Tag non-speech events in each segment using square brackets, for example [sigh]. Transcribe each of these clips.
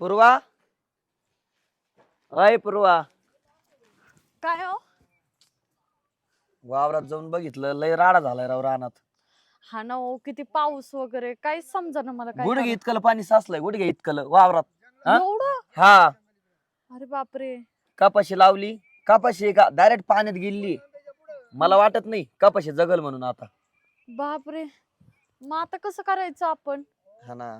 पूर्वा? अय पूर्वा. काय हो? वावरात जाऊन बघितलं लय राडा झालाय राव रानात. हा ना हो किती पाऊस वगैरे काही समजा ना मला काय गुडघे. इतकलं पाणी साचलंय गुडघे इतकलं वावरात. हा? एवढं? हा. अरे बापरे. कपाशी लावली कपाशी का डायरेक्ट पाण्यात गेली. मला वाटत नाही कपाशी जगल म्हणून आता. बापरे. मग आता कसं करायचं आपण? हा ना.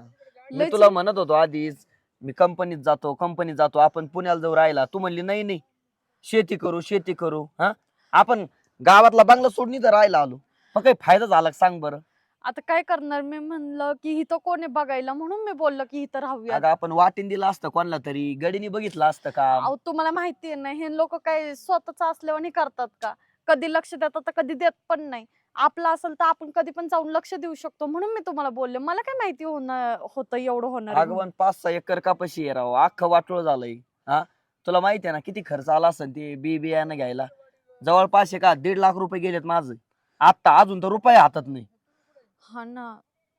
मी लयच- तुला म्हणत होतो आधीच मी कंपनीत जातो कंपनीत जातो. आपण पुण्याला जाऊ राहिला. तू म्हणली नाही नाही. शेती करू शेती करू. हा? आपण गावातला बंगला सोडणी तर राहायला आलो. मग काही फायदा झाला का? सांग बरं. आता काय करणार? मी म्हणलं की इथं कोणी बघायला? म्हणून मी बोललो की इथं राहूया अगं आपण वाटीन दिलं असतं कोणाला तरी. गडीने बघितलं असतं का? अहो तुम्हाला माहितीये ना हे लोक काय स्वतःच असल्यावानी करतात का? कधी लक्ष देतात तर कधी देत पण नाही. आपलं असेल तर आपण कधी पण जाऊन लक्ष देऊ शकतो म्हणून मी तुम्हाला बोलले. मला काय माहिती होणार होतं एवढं होणार आहे म्हणून. अगवन पाच सहा एकर कपाशी आहे राव. अख्खं वाटोळ झालंय. हा? तुला माहिती आहे ना किती खर्च आला असेल ते बी बियाणं घ्यायला? जवळपास का दीड लाख रुपये गेलेत माझं. आता अजून तर रुपये हातात नाही. हा ना.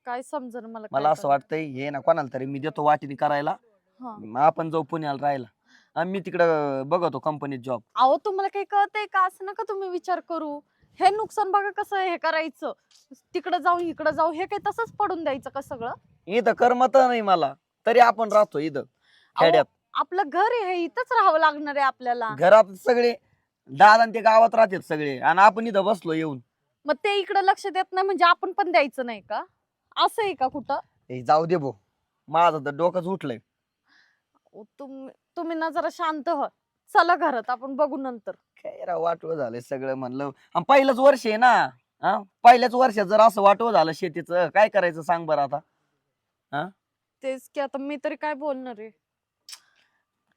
काय समजणार मला मला काय असं वाटतंय हे ना कोणाला तरी मी देतो वाटीने करायला. हा. मग आपण जाऊ पुण्याला राहायला. आणि मी तिकडं बघतो कंपनीत जॉब अहो तुम्हाला काही कळतंय का? असं नका तुम्ही विचार करू. हे नुकसान बघा कसं हे करायचं. तिकडं जाऊ इकडं जाऊ हे काही तसंच पडून द्यायचं का सगळं? इथं करमत नाही मला. तरी आपण राहतो इथं खेड्यात. आपलं घर आहे हे इथंच राहावं लागणार आहे आपल्याला. घरात सगळे दादा आणि ते गावात राहतात सगळे आणि आपण इथं बसलो येऊन. मग ते इकडं लक्ष देत नाही म्हणजे आपण पण द्यायचं नाही का? असं आहे का कुठं? ए, जाऊ दे भो माझं तर डोकंच उठलंय. तुम तुम्ही ना जरा शांत व्हा. चला घरात आपण बघू नंतर. काय राव वाटवं झालंय सगळं म्हणलं. आणि पहिलंच वर्ष आहे ना. हा? पहिल्याच वर्षात जर असं वाटवं झालं शेतीचं काय करायचं सांग बरं आता. तेच की आता मी तरी काय बोलणार आहे?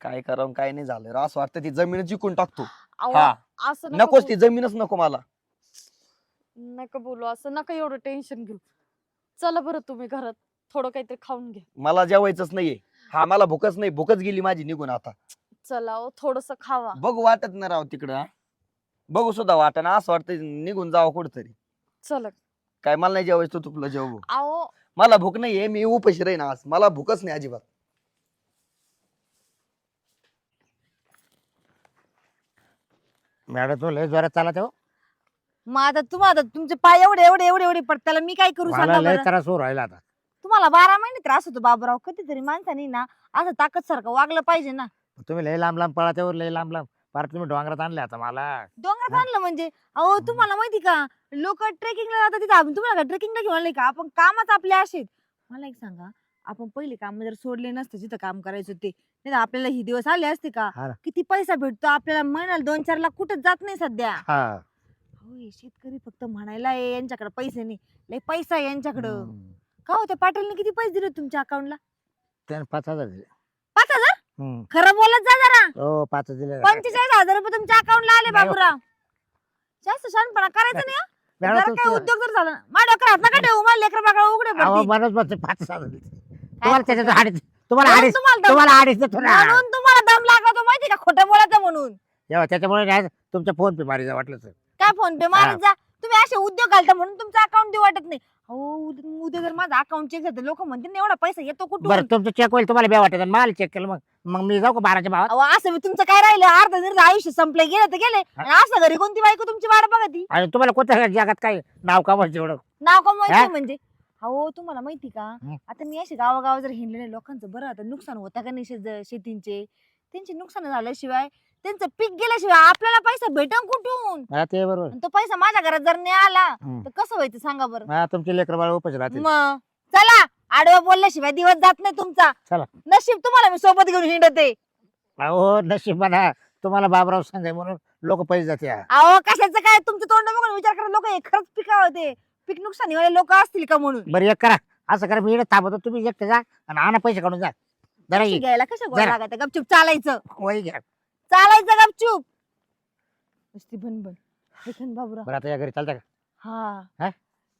काय करावं काय नाही झालं. राव, असं वाटतं ती जमीनच जिंकून टाकतो. अहो, हा. असं नका नकोच ती. जमीनच नको मला. नका बोलू असं नका एवढं टेन्शन घेऊ. चला बरं तुम्ही घरात थोडं काहीतरी खाऊन घ्या. मला जेवायचंच नाहीये. हा मला भूकच नाही. भूकच गेली माझी निघून आता. चला थोडस खावा. बघू वाटत नाही राव तिकडं हा. बघू सुद्धा वाटत ना असं वाटतं निघून जावं कुठतरी. चला. काय मला नाही जेवायचं तू तुला जेव अहो. मला भूक नाहीये मी उपाशी राहीन आज. मला भूकच नाही अजिबात. मॅडम तो लय जोरात चालत आहे हो. मग आता तुम्हाला तुमचे पाय एवढे एवढे एवढे एवढे पडत त्याला मी काय करू मला सांगा लय बरं? त्रास होऊ राहिला आता. तुम्हाला बारा महिने त्रास होतो बाबूराव. कधीतरी माणसाने ना असं ताकद सारखं वागलं पाहिजे ना. तुम्ही लय लांब लांब पळात्यावर लय लांब लांब पार तुम्ही डोंगरात आणले आता मला. डोंगरात. आणलं म्हणजे? अहो तुम्हाला माहिती का? लोक ट्रेकिंगला जातात तिथे आपण तुम्हाला ट्रेकिंगला घेऊन का? आपण कामच आपले असेच मला एक सांगा आपण पहिले काम जर सोडले नसते जिथं काम करायचं ते नाही तर आपल्याला ही दिवस आले असते का? हा ना. किती पैसा भेटतो? आपल्याला महिन्याला दोन चार लाख कुठं जात नाही सध्या. हा. अहो हे शेतकरी फक्त म्हणायला आहे यांच्याकडे पैसे नाही. लय पैसा आहे यांच्याकडं. हम्म. का हो त्या पाटीलने किती पैसे दिले तुमच्या अकाउंटला त्यानं पाच हजार दिले. पाच हजार? हम्म. खरं बोलत जा जरा. हो पाच दिले पंचेचाळीस हजार रुपये तुमच्या अकाउंटला आले नाही हो. बाबूराव. जास्त शहाणपणा करायचं नाही हं? जरा काय उद्योग जर झाला ना, माझ्या डोक्यात हात नका ठेवू मला लेकर बाळा उघडे अहो, पडतील. म्हणूनच म्हणते पाच हजार दिले तुम्हाला त्याच्यात तुम्हाला म्हणून अडीच तुम्हाला दम- तुम्हाला अडीच देतो ना. म्हणून तुम्हाला दम लागतो माहिती का? खोटं बोलायचं म्हणून. तेव्हा त्याच्यामुळे नाही तुमच्या फोन पे मारी वाटलं काय फोन पे मारत जा? तुम्ही असे उद्योग घालता म्हणून तुमचं अकाउंट देऊ वाटत नाही. अहो उद- उद्या जर माझं अकाउंट चेक झालं लोक म्हणतील ना एवढा पैसा येतो कुठून? बरं तुमचं चेक होईल तुम्हाला बे वाटत मला चेक केलं मग मग मी जाऊ का बाराच्या भावात? अहो असं बी तुमचं काय राहिलं? अर्ध जर आयुष्य संपले गेलं तर गेले. आणि असं घरी कोणती बायको तुमची वाट बघती? आणि तुम्हाला कोणत्या जगात काय नाव कामाचं एवढं नाव हा? कमवायचं म्हणजे? अहो तुम्हाला माहिती का? हं. आता मी अशी गावागाव जर हिंडले नाही लोकांचं बरं आता नुकसान होतं का नाही शेत- शेतींचे? त्यांचे नुकसान झाल्याशिवाय त्यांचं पीक गेल्याशिवाय आपल्याला पैसा भेटन कुठून? हा ते बरोबर. आणि तो पैसा माझ्या घरात जर नाही आला हं. तर कसं व्हायचं सांगा बरं? हा तुमचे लेकर बाळ उपच राहतील. मग चला आडवं बोलल्याशिवाय दिवस जात नाही तुमचा. चला. नशीब तुम्हाला मी सोबत घेऊन हिंडते. अहो नशीब म्हणा तुम्हाला बाबराव सांगाय म्हणून लोक पैसे जाते. हा. अहो कशाचं काय? तुमचं तोंड बघून विचार करा लोक खरंच पिका होते पीक नुकसानीवाले लोक असतील का म्हणून? बरं एक करा. असं करा मी इकडे थांबतो तुम्ही एकटे जा आणि आणा पैसे काढून जा. जरा ये. घ्यायला कशा जरा. लागत गपचूप चालायचं. वही घ्या. चालायचं गपचूप. नुसती भनभन. ऐकन बाबूराव. बरं आता या घरी चालता का? हा. हा?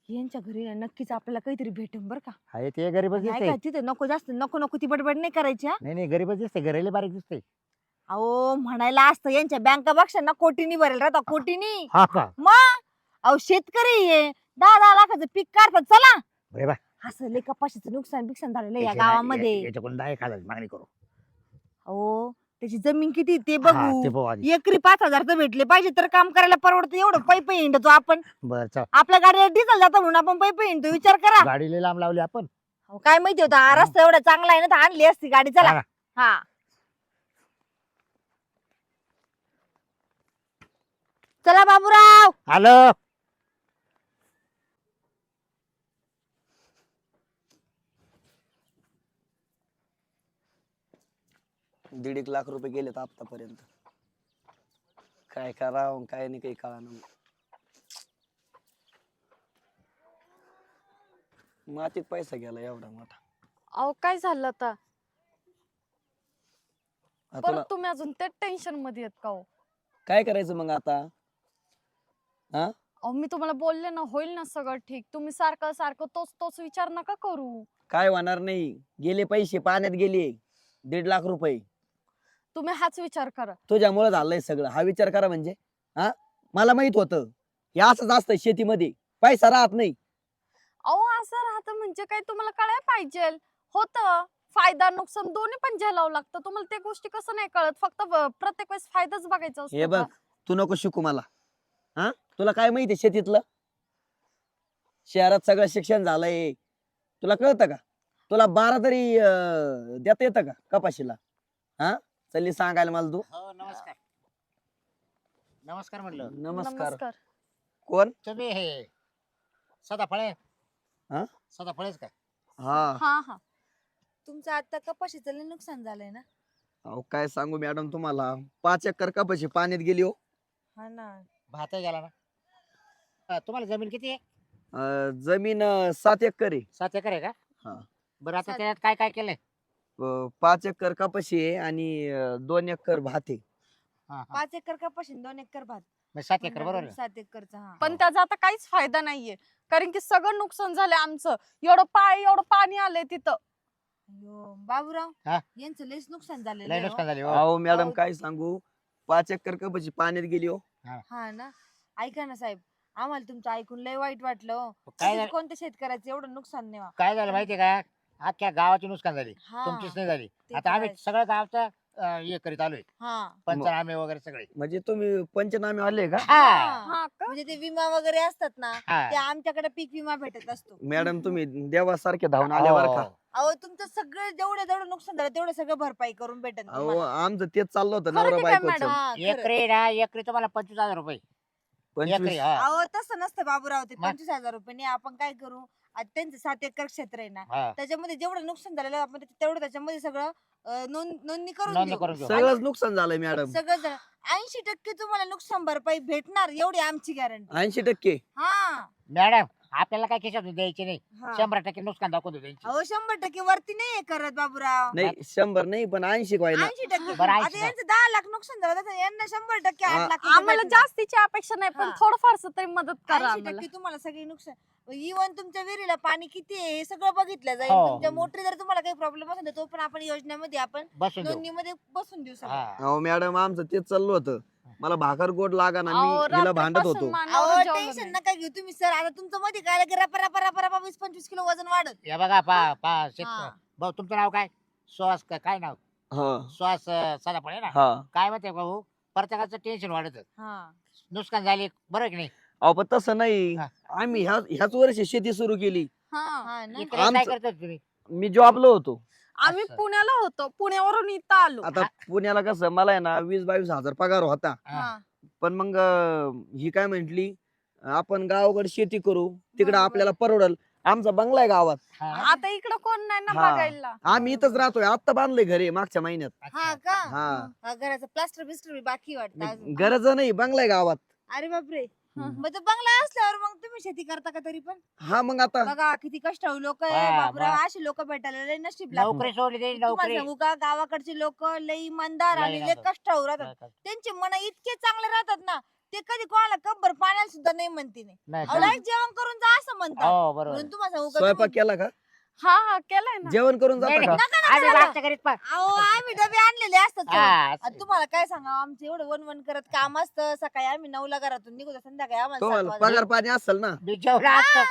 यांच्या घरी ना नक्कीच आपल्याला काहीतरी भेटन बरं का. हा ते गरीबच दिसते तिथे नको जास्त नको नको ती बडबड नाही करायची हा. नाही नाही गरीबच दिसते घरीला बारीक दिसते अहो म्हणायला असतं यांच्या बँका बघशा ना कोटीनी भरेल राहता कोटीनी. हा का अहो शेतकरी आहे. दहा दहा लाखाचं पीक काढतात चला. बरे बा. असं लय कपाशीचं नुकसान बिकसान झालेलं आहे या गावामध्ये. या- याच्याकडून दहा एक हजार मागणी करू. हो त्याची जमीन किती ते हा, ते बघू पाहू आधी. एकरी पाच हजार तर भेटले. पाहिजे तर काम करायला परवडतं. एवढं [laughs] पै पै हिंडतो आपण. बरं चल. आपल्या गाडीला डिझेल जातं म्हणून आपण पै पै हिंडतो. विचार करा. गाडी लांब लावली आपण. अहो, काय माहिती होतं? हा रस्ता एवढा चांगला आहे ना तर आणली असती गाडी. चला. हा. हा. चला बाबूराव. आलो. दीड एक लाख रुपये गेलेत आतापर्यंत काय करावं काय नाही काही कळा मातीत पैसा गेला एवढा मोठा. अहो काय झालं आता? आता तुला परत तुम्ही अजून ते टेन्शनमध्ये येत का हो? काय करायचं मग आता? अहो मी तुम्हाला बोलले ना होईल ना सगळं ठीक. तुम्ही सारखं सारखं तोच तोच विचार नका करू. काय होणार नाही. गेले पैसे पाण्यात गेले. दीड लाख रुपये. तुम्ही हाच विचार करा. तुझ्यामुळे झालंय सगळं. हा विचार करा म्हणजे. हा? मला माहीत होतं. हे असंच असतं शेतीमध्ये. पैसा राहत नाही. अहो असं राहतं म्हणजे काय? तुम्हाला कळायला पाहिजे. होतं. फायदा नुकसान दोन्ही पण झेलावं लागतं. तुम्हाला त्या गोष्टी कसं नाही कळत? फक्त ब- प्रत्येक वेळेस फायदाच बघायचा हे असतो बघ. का? तू नको शिकू मला. हा? तुला काय माहितीये शेतीतलं? शहरात सगळं शिक्षण झालंय. तुला कळतं का? तुला बारा तरी अं, देता येतं का कपाशीला? हा? चल्ली सांगायला मला तू. हो नमस्कार. नमस्कार म्हटलं नमस्कार. कोण? तुम्ही हे सदाफळे हा? सदाफळेच का हा. हा हा. तुमचं आता कपाशीचं लय नुकसान झालंय ना? अहो काय सांगू मॅडम तुम्हाला? पाच एकर कपाशी पाण्यात गेली हो. हा ना. भात गेला ना? हा, तुम्हाला जमीन किती आहे? अं, जमीन अं, सात एकर आहे. सात एकर आहे का? हा. बरं आता त्याच्यात काय काय केलंय? अं, पाच एकर कपाशी आहे आणि अं, दोन एकर भात आहे हा, हा. पाच एकर कपाशी आणि दोन एकर भात म्हणजे सात एकर बरोबर? सात एकरचा हा पण त्याचा आता काहीच फायदा नाहीये कारण की सगळं नुकसान झालंय आमचं एवढं पाय एवढं पाणी आलंय तिथं अयो, बाबूराव हा? यांचं लयच नुकसान झालेलं लय आहे हो. नुकसान झाली हो. अहो मॅडम अहो. काय सांगू पाच एकर कपाशी पाण्यात गेली हो हा ना ऐका ना साहेब आम्हाला तुमचं ऐकून लय वाईट वाटलं हो. काय कधीच झालं कोणत्या शेतकऱ्याचं एवढं नुकसान नाही. काय झालं माहितीये का अख्ख्या गावाची नुकसान झाली. हा तुमचीच नाही झाली. ते आता तर आम्ही आहेच. सगळं गावचं अं, हे करीत आलोय. हा. पंचनामे वगैरे सगळे. म्हणजे तुम्ही पंचनामे आले का? हा. हा. का? म्हणजे ते विमा वगैरे असतात ना ते. आमच्याकडे पीक विमा भेटत असतो. मॅडम तुम्ही देवासारखे धावून आले बरं का? हो. अहो तुमचं सगळं जेवढं जेवढं नुकसान झालं तेवढं सगळं भरपाई करून भेटत अहो आमचं तेच चाललं होतं खरं नवरा की काय बायकोचं? मॅडम? एकरी ना एकरी तुम्हाला पंचवीस हजार रुपये. एकरी पंचवीस? हा. अहो तसं नसतं बाबूराव ते मग? पंचवीस हजार रुपये नाही आपण काय करू? आता त्यांचं सात एकर क्षेत्र आहे ना हा. त्याच्यामध्ये जेवढं नुकसान झालेलं आहे, आपण तेवढं त्याच्यामध्ये सगळं अं, नोंद नोंदणी करून नोंदणी देऊ. करून घेऊ. सगळंच नुकसान झालंय मॅडम. सगळं ऐंशी टक्के तुम्हाला नुकसान भरपाई भेटणार एवढी आमची गॅरंटी ऐंशी टक्के? हा. मॅडम आपल्याला काय खिशातून द्यायची नाही. हा. शंभर टक्के नुकसान दाखवतो द्यायची अहो शंभर टक्के वरती नाही करत बाबूराव. नाही शंभर नाही पण ऐंशी व्हायला ऐंशी टक्के. बरं, ऐंशी आता यांचं दहा लाख नुकसान झालं तर यांना शंभर टक्के आठ लाख रुपये आम्हाला भेटणार. जास्तीची अपेक्षा नाही पण हा. थोडंफारच तरी मदत करा आम्हाला टक्के तुम्हाला सगळी नुकसान इव्हन तुमच्या विहिरीला पाणी किती आहे हे सगळं बघितलं जाईल. हो. तुमच्या मोटरी जर तुम्हाला काही प्रॉब्लेम असेल तर तो पण आपण योजनेमध्ये आपण बसून देऊ. नोंदणीमध्ये बसून देऊ सगळं. हा. अहो मॅडम आमचं तेच चाललं होतं. मला भाकर गोड लागा ना अहो, मी हिला भांडत रात्रीपासून होतो मानावर अहो जेवलं टेन्शन नाही. नका घेऊ तुम्ही सर आता तुमचं मध्ये काय की रपा रपा रपा रपा वीस पंचवीस किलो वजन वाढत. या बघा पा पा शेत हा. भाऊ तुमचं नाव काय? सुहास का- काय नाव? हा. सुहास अं, सदाफळे ना? हा. काय माहितीये भाऊ? प्रत्येकाचं टेन्शन वाढत हा. नुकसान झाली बरोबर की नाही? अहो पण तसं नाही हा. आम्ही ह्या ह्याच वर्षी शेती सुरू केली हा हा ना इकडे काय आमचं- करतात तुम्ही मी जॉबला होतो आम्ही. पुण्याला होतो पुण्यावरून इथं आलो आता पुण्याला कसं मला आहे ना वीस बावीस हजार पगार होता हा. हा. पण मग अं, ही काय म्हंटली आपण गावाकडे शेती करू तिकडे बरोबर. आपल्याला परवडल आमचा बंगला आहे गावात हा. आता इकडं कोण नाही ना हा. बघायला आम्ही इथंच राहतोय आत्ता बांधलंय घरी मागच्या महिन्यात अच्छा. हा का हा. हा, घराचं प्लास्टर बिस्टर बी बाकी वाटतं अजून. गरज नाही बंगला आहे गावात अरे बापरे. मग तो बंगला असल्यावर मग तुम्ही शेती करता का तरी पण? हा मग आता. बघा किती कष्ट लोक आहे हा, बा- अशी लोक भेटायला लय नशीब लागतं. नोकरी सोडली ते तुम्हाला नोकरी. सांगू का गावाकडचे लोक लय इमानदार लय आणि लय इमानदार. कष्ट राहतात. त्यांचे मन इतके चांगले राहतात ना ते कधी कोणाला कब्बर पाण्याला सुद्धा नाही म्हणते. नाही नाही, अहो, लाइट जेवण करून जा असं म्हणतात. हो बरोबर. म्हणून तुम्हाला सांगू का स्वयंपाक तुम्ही- केला का? हा हा केलंय ना जेवण करून नाही, जाता का नाही. नका, नका, आम्ही नका. मागच्या घरीत पा- अहो आम्ही डबे आणलेले असतात हा. आता तुम्हाला काय सांगा आमचं एवढं वन वन करत काम असतं सकाळी आम्ही नऊला घरातून निघतो संध्याकाळी आम्हाला सात तुम्हाला वाजता- पगार पाणी असेल ना मी जेवला असतो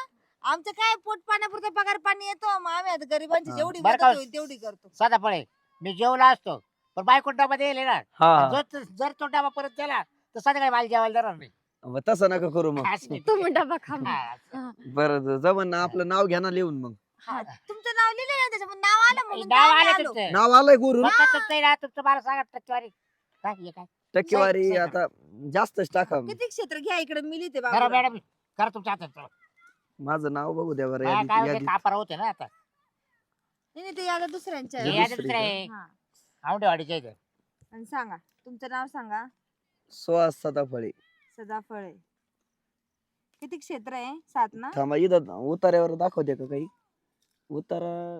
आमचं काय पोट पाण्यापुरतं पगार पाणी येतो मग आम्ही आता गरिबांची हा. जेवढी बरं मदत का? होईल तेवढी करतो साधा पळे मी जेवला असतो पण बायको डबा ना हा जर जर तो डबा परत दिला तर संध्याकाळी मला जेवायला देणार नाही मग तसं नका करू मग असं नाही. तुम्ही डबा खा मग. हा. बरं जमन ना आपलं नाव घ्या ना लिहून मग हा, तुमचं नाव लिहिलं ना त्याच्यामध्ये नाव आलं म्हणून नाव आलं आलो. तुमचं. नाव आलंय गुरु. तुमचं आहे ना, तुमचं. मला सांगा टक्केवारी. काय हे काय? टक्केवारी साहेब, आता जास्तच टाका. किती क्षेत्र घ्या इकडे. मी लिहिते करा बाबा मॅडम. करा तुमच्या हातात माझं नाव बघू द्या बरं. काय यादीत- होते? यादीत. कापार होते ना आता. नाही नाही, ते याला दुसऱ्यांच्या. हे आहे. यादी दुसरी दुसरं आहे. हा. आवडेवाडीच्या इथं आणि सांगा तुमचं नाव सांगा. सुहास सदाफळे. सदाफळे. किती क्षेत्र आहे? सात ना? थांबा इथं उतार्यावर दाखवते का काही? उतारा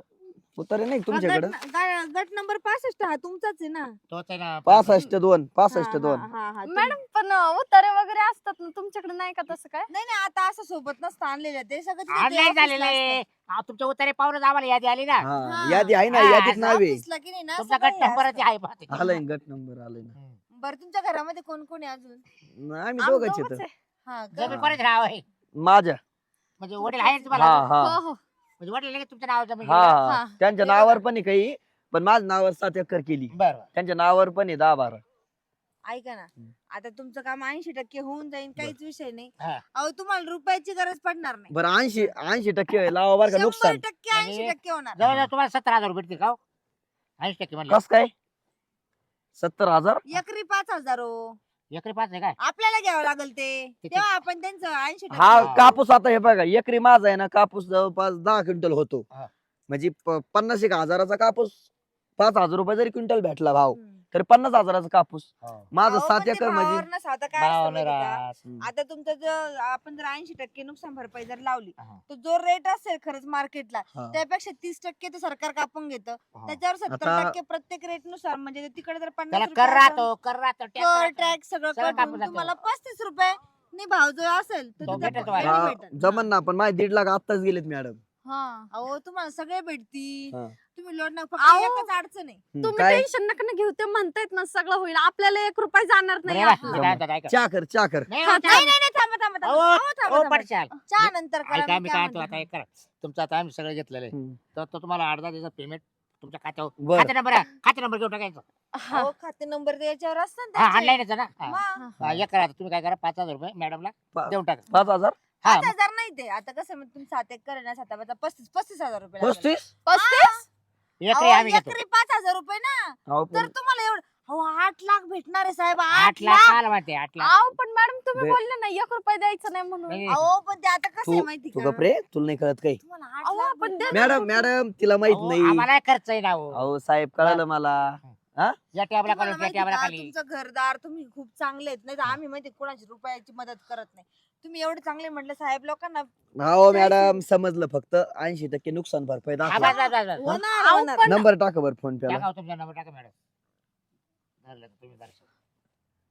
उतारे नाही हा, तुमच्याकडे गट न- गा- गट नंबर पासष्ट हा तुमचाच आहे ना तोच आहे ना पासष्ट दोन पासष्ट हा, दोन हा, हा, हा, तुम- मॅडम पण अं, उतारे वगैरे असतात ना तुमच्याकडे नाही का तसं काय नाही नाही आता असं सोबत नसतं आणलेलं ते सगळं तिथे ऑनलाईन office ला झालेलं आहे असतं. हा, तुमच्या उतारे पाहून आम्हाला यादी आली ना हा हा. यादी आहे ना हा, यादीत असं नाव आहे Office ला की नाही ना तुमचा गट हे नंबर असतं. आहे पहा तिथे. आलंय गट नंबर आलंय हम्म. बरं तुमच्या घरामध्ये कोण कोण आहे अजून आम्ही आम्ही दोघच दोघंच येत आहे. हा का? जमीन कोणाचं नाव आहे माझ्या म्हणजे वडील आहे तुम्हाला हा? हा हो हो म्हणजे तुमच्या हा? हा हा. त्यांच्या नावावर. पण आहे काही पण माझ्या नावावर सात एकर केली बरं बरं. त्यांच्या नावावर पण आहे दहा बारा ऐका ना हम्म. आता तुमचं काम ऐंशी टक्के होऊन जाईल काहीच विषय नाही हा. अहो तुम्हाला रुपयाची गरज पडणार नाही बरं ऐंशी ऐंशी टक्के लावा बरं का शंभर नुकसान टक्के ऐंशी म्हणजे टक्के होणार जवळजवळ तुम्हाला सत्तर हजार रुपये भेटतील का हो? ऐंशी टक्के म्हणलं कस काय सत्तर हजार एकरी पाच हजार हो एकरी पाच आहे काय आपल्याला घ्यावं लागेल ते किती? तेव्हा आपण त्यांचं ऐंशी हा हा. कापूस आता हे बघा एकरी माझा आहे ना कापूस जवळपास दहा क्विंटल होतो हा. म्हणजे प- पन्नास एक हजाराचा कापूस पाच हजार रुपये जरी क्विंटल भेटला भाव हम्म. तर पन्नास हजाराचा कापूस माझं सात एकर म्हणजे काय असतं माहिती का? आता तुमचं जर आपण जर ऐंशी टक्के नुकसान भरपाई जर लावली हा. तर जो रेट असेल खरंच मार्केटला हा. त्यापेक्षा तीस टक्के ते सरकार कापून घेतं हा. त्याच्यावर सत्तर आता- टक्के प्रत्येक रेटनुसार म्हणजे तिकडे जर त्याला पन्नास कर राहतो कर राहतो tax कर राहतो. ट्रॅक सगळं सगळं कटून कापून जातं. तुम्हाला पस्तीस रुपये नि भाव जो असेल तो तो तिथं भेटेल प- तुम्हाला. रेडी हा, भेटेल. जमन ना पण माझे दीड लाख आत्ताच गेलेत मॅडम हा अहो तुम्हाला सगळे भेटतील हा. तुम्ही लोड नका फक्त अहो. एकच अडचण आहे तुम्ही काय टेन्शन नका ना घेऊ ते म्हणतायत ना सगळं होईल आपल्याला एक रुपये जाणार नाही आपलं. कर कर थांबा थांबा थांबा. अहो, अहो, थांबा, हो, थांबा. पडशाल. चहा नंतर करा ऐका मी मी काय काय म्हणतो म्हणते. आता एक करा तुमचं आता आम्ही सगळं घेतलेलं आहे हम्म. तर तो तुम्हाला अर्धा दिवसात पेमेंट तुमच्या खात्यावर बर खाते नंबर आहे खाते नंबर घेऊन टाकायचं हा. अहो, खाते नंबर द्यायच्यावर असतं ना हा त्याचे. ऑनलाईनच ना हा. मग, हा, एक करा आता तुम्ही काय करा पाच हजार रुपये मॅडमला पा- देऊन टाका पाच हजार हा पाच हजार नाही ते आता कसं मग तुम्ही सात एक करे ना सात पस्तीस पस्तीस हजार रुपये लागले. पस्तीस पस्तीस एकरी अहो, आम्ही घेतो. एकरी पाच हजार रुपये ना. अहो, तर पण- तुम्हाला एवढं अहो आठ लाख भेटणार आहे साहेब आठ आठ लाख आठ लाख. अहो पण मॅडम तुम्ही बे- बोलले ना एक रुपये द्यायचं नाही म्हणून. नाही, अहो पण ते आता कसं आहे तू माहिती तू का? गप्रे तुला नाही कळत काही. तुम्हाला आठ अहो, लाख आपण भेटणार. द्या मॅडम मॅडम तिला माहीत अहो, नाही. आम्हाला खर्च आहे ना हो. अहो साहेब कळालं मला. या टॅबला तुम्हाला खाली माहिती त्या टॅबला का, खाली तुमचं घरदार तुम्ही खूप चांगले आहेत. नाही तर आम्ही माहिती कोणाची रुपयाची मदत करत नाही. तुम्ही एवढे चांगले म्हटलं साहेब लोकांना हो मॅडम समजलं फक्त ऐंशी टक्के नुकसान भरपाई हा, दाखवा. होणार अहो, होणार. पण- नंबर टाका बरं फोन हो तुमचा नंबर टाका मॅडम. धरलं का तुम्ही धरशाल.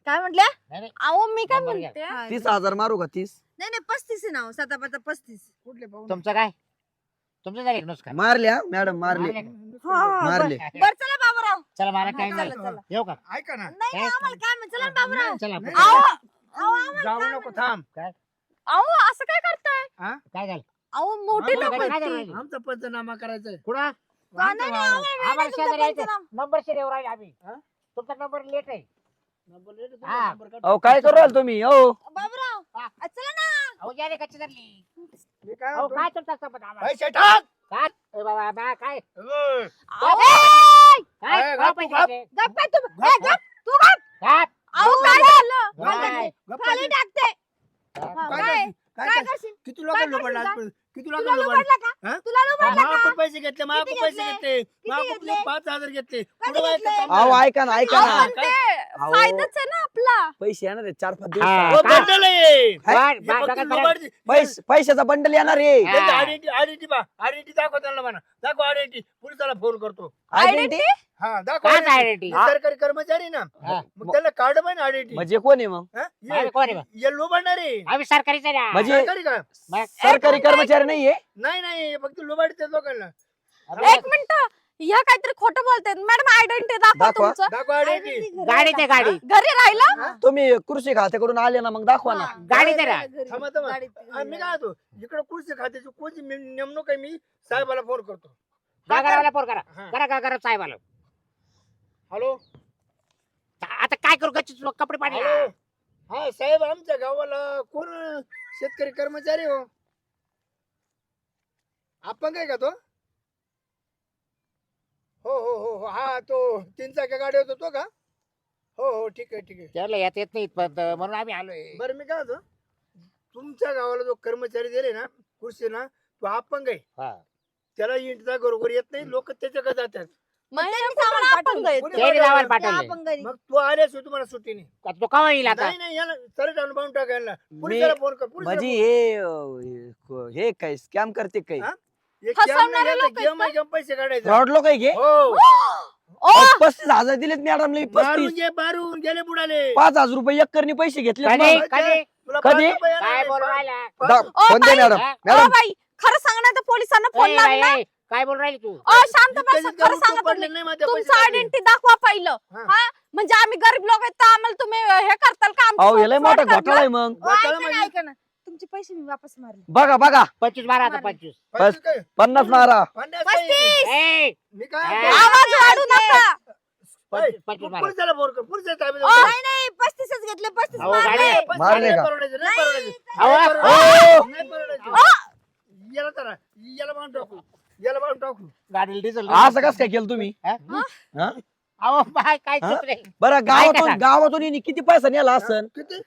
काय म्हटल्या? नाही नाही. अहो मी काय नंबर घ्या. म्हणते? हा, तीस हजार मारू का? तीस? नाही नाही पस्तीस आहे ना हो, साता पाता पस्तीस तुमचं काय? तुमचं झाले नुसकान मारल्या मॅडम मारले मारले का? हा, हा, बर. मारले बर, चला बाबूराव. चला मला हा, टाइम चला, नाही चला. येऊ का? ऐका ना. नाही नाही, आम्हाला काय म्हणत चला ना बाबूराव. चला आपण. अहो जाऊ काय नको थांब. अहो असं काय करताय? काय झालं? अहो मोठी लोक काय झालं? आमचा पंचनामा करायचा. कुठं? आम्हाला शेजारी यायचं. नंबर राहिले आम्ही. हा? तुमचा नंबर लेट आहे. हा. अहो काय करू राहिले तुम्ही? हो. बाबूराव हा. आ, चला ना. अहो कच्ची धरली. मी काय अहो म्हणतो? काय तुमचा संबंध आम्हाला? पैसे टाक! काय? ए बाबा बा काय? ए, अहो, काय? ए, काय गप, पैसे गप. द्यायचे? गप्प आहे तू ए, गप्प, तू गप्प. काय? अहो काय झालं काय? गप्प खाली आहे. टाकते काय? हा, काय काय करशील? काय काय करशील? करशील किती काय लोकांना करशील लुबाडलं का? आजपर्यंत? किती तुला लोकांना लुबाडलं लुबाडला का हा? तुला लुबाडला का महापूर पैसे घेतले किती पैसे घेतले? घेतले महापूरले घेतले? पाच हजार घेतले कधी पुढं बायका घेतले? काम अहो नाही. ऐका ना ऐका अहो, ना पण ते अहो. फायदाच आहे ना आपला पैसे येणार आहे चार पाच हा. दिवस हो? बंडल आहे. हे बा- फक्त. पैस पैशाचा बंडल येणार आहे हा. त्यांची आयडेंटिटी आयडेंटिटी पहा आयडेंटिटी दाखव त्यांना म्हणा दाखव आयडेंटिटी पोलिसाला फोन करतो आयडेंटिटी हा दाखव काय identity. identity? हे सरकारी कर्मचारी ना. हा. मग त्याला कार्ड पण आयडेंटिटी. म्हणजे कोण आहे मग? कोण आहे मग? ये लुबाडणार आहे आम्ही सरकारीच आहे. ना म्हणजे- सरकारी का? मग- सरकारी कर्मचारी नाहीये? नाही नाही फक्त लुबाडते लोकांना. एक मिनिट ह्या काहीतरी खोटं बोलतायत. मॅडम आयडेंटिटी दाखवा दाखवा. तुमचं. दाखव आयडेंटिटी गाडी ते गाडी. घरी राहिला? हा? तुम्ही कृषी खात्याकडून आले ना मग दाखवा ना. गाडी दे ना. थांबा, थांबा. आ, मी काय होतो इकडे कृषी खात्याची नेमणूक आहे मी साहेबाला फोन करतो. गागारावाला फोन करा. हा. करा गागारा साहेबाला. हॅलो? आता काय करू गच्चीच लोक कपडे पाणी हॅलो? हा साहेब आमच्या गावाला कोण शेतकरी कर्मचारी हो? आपण काय का तो? हो हो हो हो. हा तो तीन चाक्या गाडी होतो तो का? हो हो ठीक आहे ठीक आहे. त्याला येत येत नाही इथपर्यंत म्हणून आम्ही आलोय. बरं मी काय होतो? तुमच्या गावाला जो कर्मचारी दिले ना कृषी ना तो अपंग आहे. हा. त्याला इंटचा घरोघर येत नाही लोक त्याच्याकडे जातात. हे? गावाला मग तू तुम्हाला सुट्टी नाही आता तो केव्हा येईल आता? नाही नाही याला चल अनुभव टाकायला मी पोलिसाला फोन कर पोलिसाला म्हणजे हे अं, हे काय स्कॅम करते काय? हा? फसवणारे गेम लोक आहेत गेम आहे, गेम पैसे काढायचे. फ्रॉड लोक आहे घे हो. ओ! पस्तीस हजार दिलेत मॅडम पस्तीस. गे बारून गेले बुडाले. पाच हजार रुपये एक करणी पैसे घेतले कधी? मग. कधी? तुला कधी? पाच रुपये येणार काय नाही, बोलू पाच- राहिला पाच- दा- ओ फोन दे बाई, मॅडम मॅडम बाई! खरं सांगणार तर पोलिसांना फोन ए, बाई, ए, काय बोलू राहिली तू ओ शांत बसा इतक्या खरं दिवस सांगा पडले तुम्ही नाही माझ्या तुमचं आयडेंटिटी दाखवा पहिलं हा. हा म्हणजे आम्ही गरीब लोक आहेत तर आम्हाला तुम्ही हे करताल का अहो आमचं याला fraud मोठा करणार? घोटाळा आहे मग ऐका ना, म्हणजे- ऐका ना तुमचे पैसे मी वापस मारले बघा बघा पंचवीस आता मारले. पंचवीस पैसे काय? पन्नास मारा पन्नास काही. पस्तीस ए, मी काय हा. म्हणतो? आवाज वाढू नका पंचवीस पंचवीस फोन कर नाही नाही पस्तीसच घेतले पस्तीस अहो, मारले गाडी- पस्तीस मारले नाही का? परवडायचं, नाही परवडायचं. अहो, नाही ओ! परवडायचं. नाही परवडायचं. याला तर याला टाकू याला बांधून टाकू गाडीला डिझेल असं कसं काय केलं तुम्ही हा? हा? अहो बाय काय हा? चूक नाही बरं गावातून. गावातून किती पैसा नेला असन किती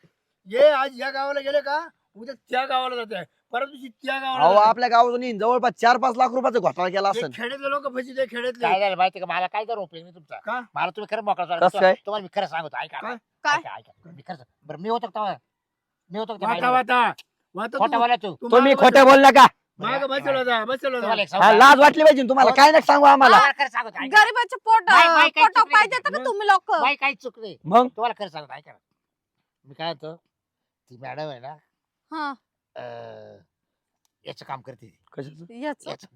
ये आज या गावाला गेले का उद्या त्या गावाला जाते परत दिवशी त्या अहो गावाला. आपल्या गावातून जवळपास चार पाच लाख रुपयाचा घोटाळा केला हे असन खेड्यातले लोक फसी ते खेड्यातले काय झालं माहिती का मला काय करू उपयोग नाही तुमचा का? मला तुम्ही खरं मोकळा कसं काय? तुम्हाला मी खरं सांगतो ऐका काय? ऐका, ऐका. मी खरं सांग- बरं मी होतो का तेव्हा? मी होतो का वाता बाईला? वाता वाता खोटं बोला तू तुम्ही मागं खोट्या बोलला का बस- मागं बसलो होता बसलो तुम्हाला होता एक सांगू हा, का? लाज वाटली पाहिजे ना तुम्हाला. काय नाही सांगू आम्हाला. तुम्हाला खरं सांगतो ऐका. गरीबाचे पोट बाई, बाई, काही पोट चुकलं पाहिजे. का तुम्ही लोक? बाई काही चूक नाही. मग? तुम्हाला खरं सांगतो ऐका ना. मी काय होतो ती मॅडम आहे ना हा. अं, याचं काम करते ती. कशाचं? याच? याचं.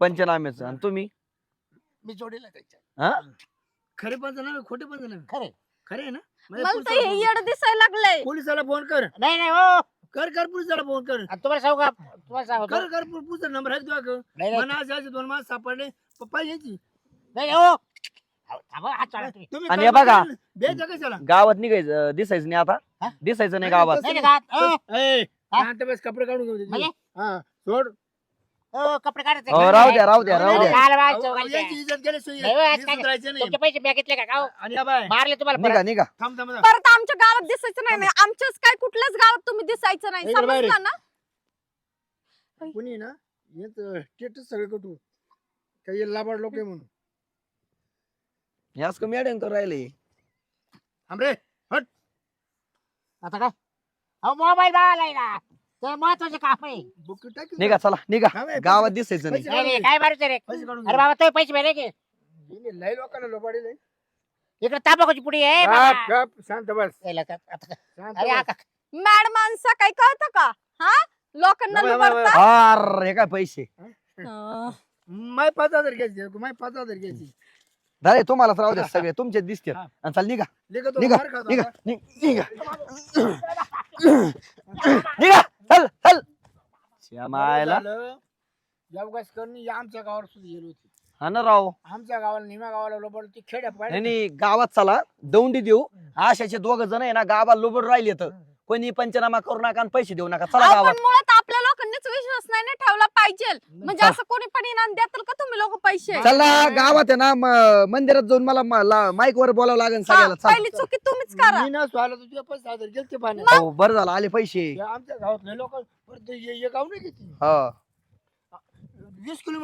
पंचनाम्याचं. आणि तुम्ही? मी जोडीला त्याच्या. हा? खरे पण खोटे पण खरे. खरे आहे ना? मला तर पोलिसाला हे येड दिसायला लागलंय. पोलिसाला फोन कर. नाही नाही हो. कर कर पोलिसाला फोन कर आणि तुम्हाला सांगू का तुम्हाला सांगतो कर कर पुढचा नंबर आहे तुझा नाही नाही मला असे असे दोन माणसं सापडले पप्पा यायची नाही, हो अहो, थांबा, हात सोडा तुम्ही. तुम्ही आणि काय हे बघा. करणार? द्यायचं कशाला गावात निघायचं दिसायचं नाही आता हा? दिसायचं नाही गावात नाही, नाही, हात, अ, ए, हा? शांत बस कपडे काढून घेऊ दे. म्हणजे? हा सोड अ, कपडे काढायचे हो राहू द्या राहू द्या राहू अहो, द्या. काल बाय, अहो, चौघांचे. याची इज्जत गेल्याशिवाय नाही, आज इज्जत काय- राहायचं नाही. तुमचे पैसे बॅग घेतले का? का? आणि या बाय. मारले तुम्हाला निघा परत. निघा. थांब थांब थांब. परत आमच्या गावात दिसायचं नाही नाही. आमच्याच काय कुठल्याच गावात तुम्ही दिसायचं नाही. इकडे बाहेर ये. समजलं ना? कुणी ना? येत स्टेटस सगळे कटू काही लाभाड लोक आहे म्हणून. याच कमी अडेन करून राहिले. थांब रे आता काय? अहो मोबाईल बाळाला ना. ते महत्त्वाचे काम आहे. बुक टाक निघा चला निघा. हा, बाई, गावात दिसायचं नाही. पैसे नाही, नाही, काढून काय मारायचं रे घे. पैसे काढून अरे बाबा ते पैसे भेटले की. लय लोकांना लोबाडीले इकडे तांबाखूची पुडी आहे गप, बाबा. गप, शांत बस. याला का- आता काय? शांत अरे बस. आता मॅड माणसं काही कळतं का? हा? लोकांना. लुबाडता अरे हे काय पैसे. माय पाच हजार घ्यायची माय पाच हजार घ्यायची. दादा तुम्हालाच राहू द्या सगळे तुमचे दिसते हा. आणि चल निघा. निघा निघा निघा. निघा. या आमच्या गावावर सुद्धा गेली होती. हा ना राव. आमच्या गावाला निम्या गावाला लोबड ती खेड्या नाही पाहिजे नाही, गावात चला दौंडी देऊ. आशाचे दोघ जण आहे ना गावात लोबड राहिले तर. कोणी पंचनामा करू नका आणि पैसे देऊ नका. चला अहो, गावात. पण मुळात आपल्या लोकांनीच विश्वास नाही ना ठेवला पाहिजे. म्हणजे. असं कोणी पण इनाम देतील का तुम्ही लोक पैसे? चला गावात आहे ना म- मंदिरात जाऊन मला माईक वर बोलावं लागेल हा, सगळ्याला. चल. पहिली चुकी तुम्हीच करा. मी ना स्वाला तुझे पैसे पाण्यात. हो बरं झालं आले पैसे. या आमच्या गावातले लोक गाव नाही किती हा. वीस किलोमीटर